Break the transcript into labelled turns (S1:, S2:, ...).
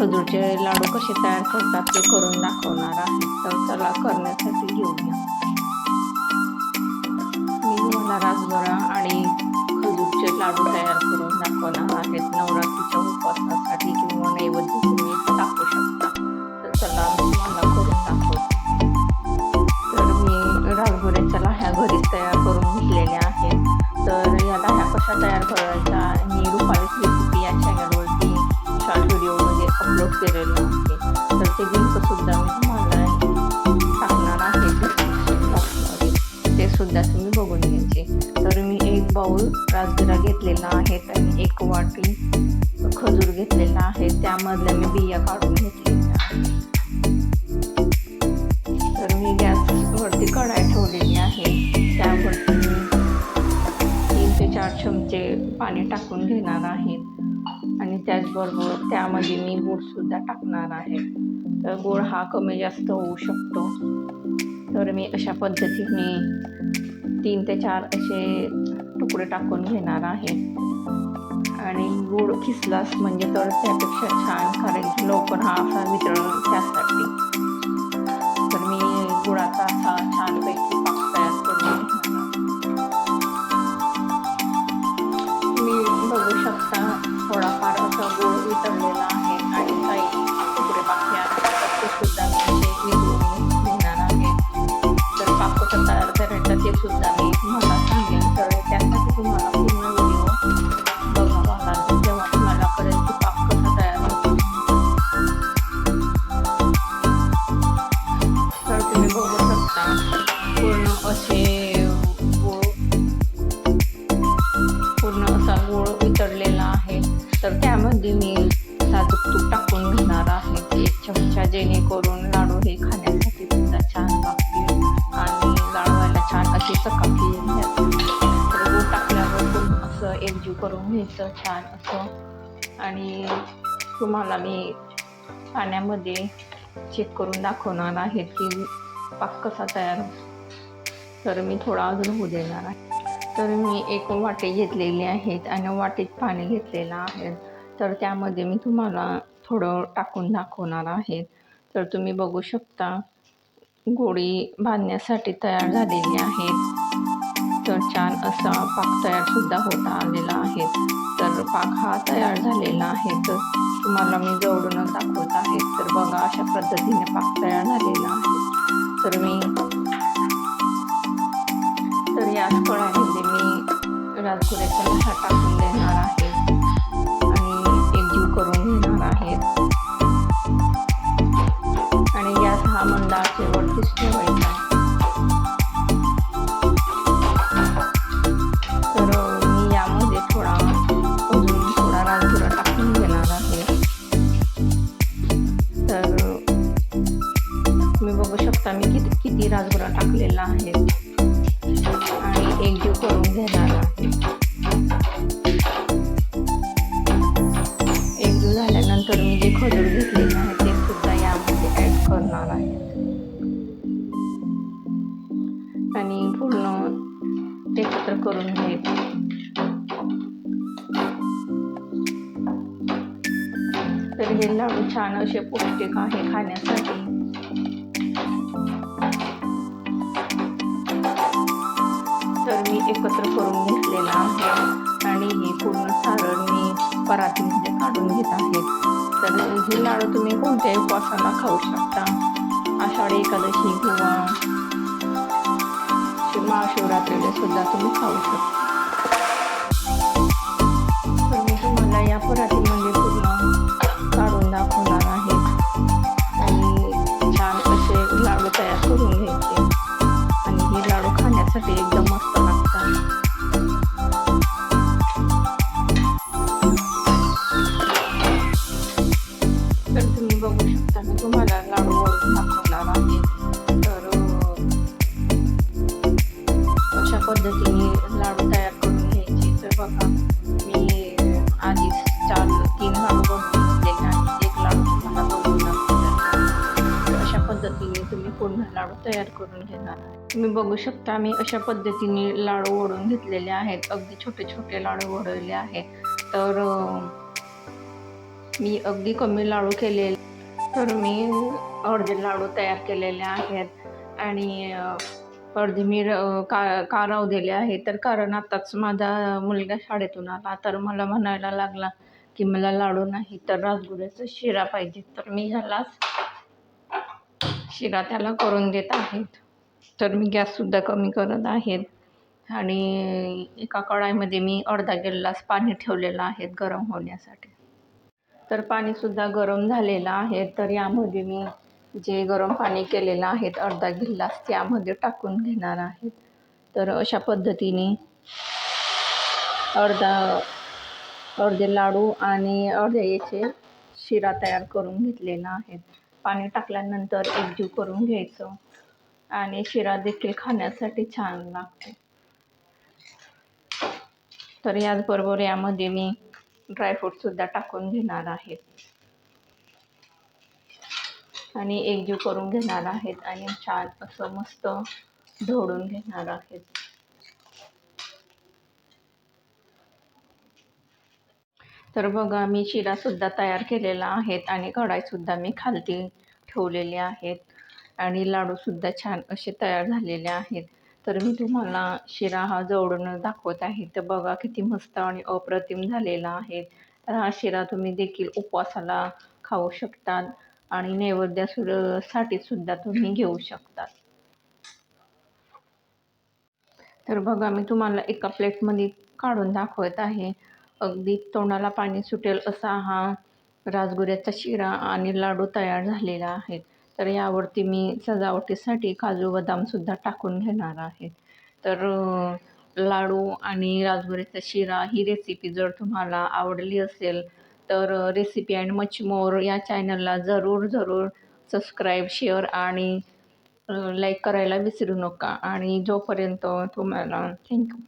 S1: खजूरचे लाडू कसे तयार करतात ते करून दाखवणार आहे. तर चला करण्यासाठी घेऊया. मी तुम्हाला राजबरा आणि खजूरचे लाडू तयार करून दाखवणार आहेत नवरात्रीच्या उपवासासाठी किंवा नैवेद्य तुम्ही दाखवू शकता. तर चला मी तुम्हाला करून दाखवते. तर मी राजबऱ्याच्या लाह्या घरीच तयार करून घेतलेल्या आहेत. तर या लाह्या कशा तयार करायच्या मी केलेलं असते. तर ते लिंकसुद्धा मी तुम्हाला टाकणार आहे. ते सुद्धा तुम्ही बघून घ्यायचे. तर मी एक बाऊल राजगिरा घेतलेला आहे आणि एक वाटी खजूर घेतलेला आहे. त्यामधल्या मी बिया काढून घेतलेल्या तर मी गॅसवरती कढाई ठेवलेली आहे. त्यावरती मी तीन ते चार चमचे पाणी टाकून घेणार आहे. आणि त्याचबरोबर त्यामध्ये मी गूळसुद्धा टाकणार आहे. तर गूळ हा कमी जास्त होऊ शकतो. तर मी अशा पद्धतीने तीन ते चार असे तुकडे टाकून घेणार आहे. आणि गूळ खिसलास म्हणजे तर त्यापेक्षा छान कारण की लवकर हा असा वितळण त्यासाठी तर मी गुळाचा जेणेकरून लाडू हे खाण्यासाठी सुद्धा छान लागतील आणि लाडवायला छान अशी चकाकी तर टाकल्यावर असं एकजीव करून घ्यायचं छान असं. आणि तुम्हाला मी पाण्यामध्ये चेक करून दाखवणार आहे की पाक कसा तयार तर मी थोडा अजून होऊ देणार आहे. तर मी एक वाटे घेतलेली आहेत आणि वाटेत पाणी घेतलेलं आहे. तर त्यामध्ये मी तुम्हाला थोडं टाकून दाखवणार आहे. तर तुम्ही बघू शकता गोळी बांधण्यासाठी तयार झालेली आहेत तर छान असा पाक तयारसुद्धा होता आलेला आहे. तर पाक हा तयार झालेला आहे. तर तुम्हाला मी जवळूनच दाखवत आहे. तर बघा अशा पद्धतीने पाक तयार झालेला आहे. तर मी तर याच फळामध्ये मी राजगुऱ्याचा लहा टाकून देणार आहे. आणि एकजीव करून घेणार आहे. घेणार आहे तर तुम्ही बघू शकता मी किती किती राजगुरा टाकलेला आहे आणि एकजीव करून घेणार आणि पूर्ण एकत्र करून घ्यायचं. तर हे लाडू छान असे पौष्टिक आहे खाण्यासाठी. तर मी एकत्र करून घेतलेला आहे आणि हे पूर्ण सारण मी परातीमध्ये काढून घेत आहे. तर हे लाडू तुम्ही कोणत्याही उपवासाला खाऊ शकता. आषाढी एकादशी किंवा महाशिवरात्रीला सुद्धा तुम्ही खाऊ शकता. तर मी तुम्हाला या परातीमध्ये पूर्ण काढून दाखवणार आहे. आणि छान असे लाडू तयार करून घ्यायचे. आणि हे लाडू खाण्यासाठी एकदम मस्त लागतात. तर तुम्ही बघू शकता मी तुम्हाला लाडू तयार करून घेणार आहे. तुम्ही बघू शकता मी अशा पद्धतीने लाडू ओढून घेतलेले आहेत. अगदी छोटे छोटे लाडू ओढवले आहेत. तर मी अगदी कमी लाडू केले तर मी अर्धे लाडू तयार केलेले आहेत. आणि अर्धे मी का काराव दिले आहे तर कारण आताच माझा मुलगा शाळेतून आला. तर मला म्हणायला लागला की मला लाडू नाही तर राजगुऱ्याचा शिरा पाहिजे. तर मी ह्यालाच शिरा त्याला करून देत आहेत. तर मी गॅससुद्धा कमी करत आहेत. आणि एका कढाईमध्ये मी अर्धा गिल्लास पाणी ठेवलेलं आहे गरम होण्यासाठी. तर पाणीसुद्धा गरम झालेलं आहे. तर यामध्ये मी जे गरम पाणी केलेलं आहे अर्धा गिल्लास त्यामध्ये टाकून घेणार आहेत तर अशा पद्धतीने अर्धा अर्धे लाडू आणि अर्धे याचे शिरा तयार करून घेतलेला आहे. पाणी टाकल्यानंतर एकजीव करून घ्यायचं. आणि शिरा देखील खाण्यासाठी छान लागते. तर याचबरोबर यामध्ये मी ड्रायफ्रूटसुद्धा टाकून घेणार आहे. आणि एकजीव करून घेणार आहेत आणि छान असं मस्त ढवळून घेणार आहेत. तर बघा मी शिरासुद्धा तयार केलेला आहेत आणि कढाईसुद्धा मी खालती ठेवलेले आहेत आणि लाडूसुद्धा छान असे तयार झालेले आहेत. तर मी तुम्हाला शिरा हा जवळून दाखवत आहे. तर बघा किती मस्त आणि अप्रतिम झालेला आहे. तर हा शिरा तुम्ही देखील उपवासाला खाऊ शकतात आणि नैवेद्यासाठी सुद्धा तुम्ही घेऊ शकतात. तर बघा मी तुम्हाला एका प्लेटमध्ये काढून दाखवत आहे. अगदी तोंडाला पाणी सुटेल असा हा राजगुऱ्याचा शिरा आणि लाडू तयार झालेला आहे. तर यावरती मी सजावटीसाठी काजू बदामसुद्धा टाकून घेणार आहे. तर लाडू आणि राजगुऱ्याचा शिरा ही रेसिपी जर तुम्हाला आवडली असेल तर रेसिपी अँड मच मोर या चॅनलला जरूर जरूर सबस्क्राईब शेअर आणि लाईक करायला विसरू नका. आणि जोपर्यंत तुम्हाला थँक्यू